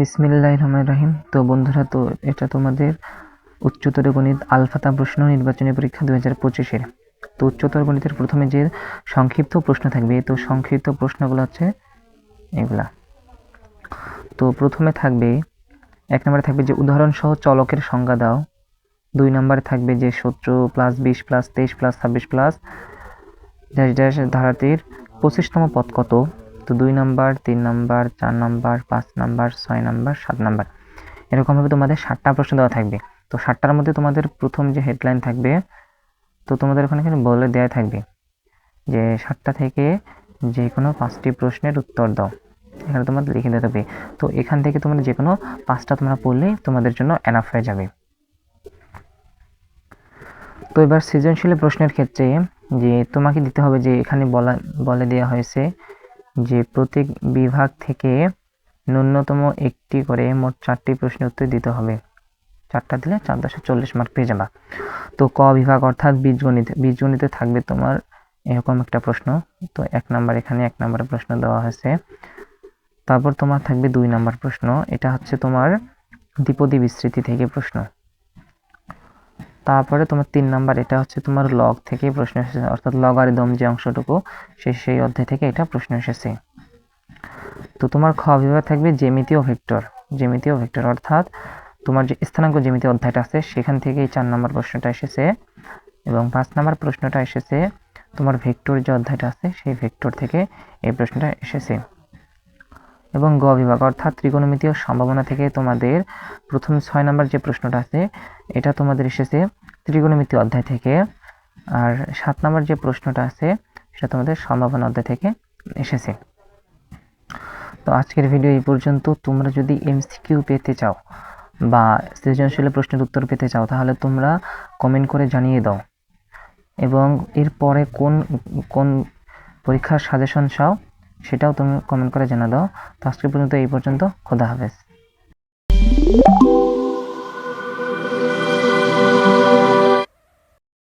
বিসমিল্লাহ রহমান রাহিম তো বন্ধুরা, তো এটা তোমাদের উচ্চতর গণিত আলফাতা প্রশ্ন নির্বাচনী পরীক্ষা দু হাজার পঁচিশের। তো উচ্চতর গণিতের প্রথমে যে সংক্ষিপ্ত প্রশ্ন থাকবে, তো সংক্ষিপ্ত প্রশ্নগুলো হচ্ছে এগুলা। তো প্রথমে থাকবে, এক নম্বরে থাকবে যে উদাহরণ সহ চলকের সংজ্ঞা দাও। দুই নম্বরে থাকবে যে সতেরো প্লাস বিশ প্লাস তেইশ প্লাস ছাব্বিশ প্লাস ড্যাশ ড্যাশ ধারাটির পঁচিশতম পদ কত? তো দুই নাম্বার, তিন নাম্বার, চার নাম্বার, পাঁচ নাম্বার, ছয় নাম্বার, সাত নাম্বার। এরকমভাবে তোমাদের ষাটটা প্রশ্ন দেওয়া থাকবে। তো ষাটটার মধ্যে তোমাদের প্রথম যে হেডলাইন থাকবে, তো তোমাদের ওখানে এখানে বলে দেওয়া থাকবে যে ষাটটা থেকে যে কোনো পাঁচটি প্রশ্নের উত্তর দাও। এখানে তোমাদের লিখে দিতে হবে। তো এখান থেকে তোমরা যে কোনো পাঁচটা তোমরা পড়লেই তোমাদের জন্য এনাফ হয়ে যাবে। তো এবার সৃজনশীল প্রশ্নের ক্ষেত্রে যে তোমাকে দিতে হবে যে এখানে বলা, বলে দেওয়া হয়েছে যে প্রত্যেক বিভাগ থেকে ন্যূনতম একটি করে মোট চারটি প্রশ্নের উত্তর দিতে হবে। চারটা দিলে চার দশে চল্লিশ মার্ক পেয়ে যাবা। তো ক বিভাগ অর্থাৎ বীজগণিত। বীজগণিতে থাকবে তোমার এরকম একটা প্রশ্ন। তো এক নাম্বার এখানে এক নাম্বার প্রশ্ন দেওয়া হয়েছে। তারপর তোমার থাকবে দুই নাম্বার প্রশ্ন। এটা হচ্ছে তোমার দ্বিপদী বিস্তৃতি থেকে প্রশ্ন। তারপরে তোমার তিন নাম্বার, এটা হচ্ছে তোমার লগ থেকে প্রশ্ন এসেছে, অর্থাৎ লগারিদম যে অংশটুকু, সে সেই অধ্যায় থেকে এটা প্রশ্ন এসেছে। তো তোমার খ বিভাগ থাকবে জ্যামিতি ও ভেক্টর, জ্যামিতি ও ভেক্টর, অর্থাৎ তোমার যে স্থানাঙ্ক জ্যামিতি অধ্যায়টা আছে, সেখান থেকে এই চার নাম্বার প্রশ্নটা এসেছে এবং পাঁচ নাম্বার প্রশ্নটা এসেছে তোমার ভেক্টর যে অধ্যায়টা আছে, সেই ভেক্টর থেকে এই প্রশ্নটা এসেছে। এবং গ বিভাগ, অর্থাৎ ত্রিকোণমিতি ও সম্ভাবনা থেকে তোমাদের প্রথম ছয় নম্বর যে প্রশ্নটা আছে, এটা তোমাদের এসেছে ত্রিকোণমিতি অধ্যায় থেকে। আর সাত নাম্বার যে প্রশ্নটা আছে, সেটা তোমাদের সম্ভাবনা অধ্যায় থেকে এসেছে। তো আজকের ভিডিও এই পর্যন্ত। তোমরা যদি এমসিকিউ পেতে চাও বা সৃজনশীল প্রশ্নের উত্তর পেতে চাও, তাহলে তোমরা কমেন্ট করে জানিয়ে দাও। এবং এরপরে কোন কোন পরীক্ষার সাজেশন চাও সেটাও তুমি কমেন্ট করে জানা দাও তো আজকে পর্যন্ত এই পর্যন্ত। খোদা হাফেজ।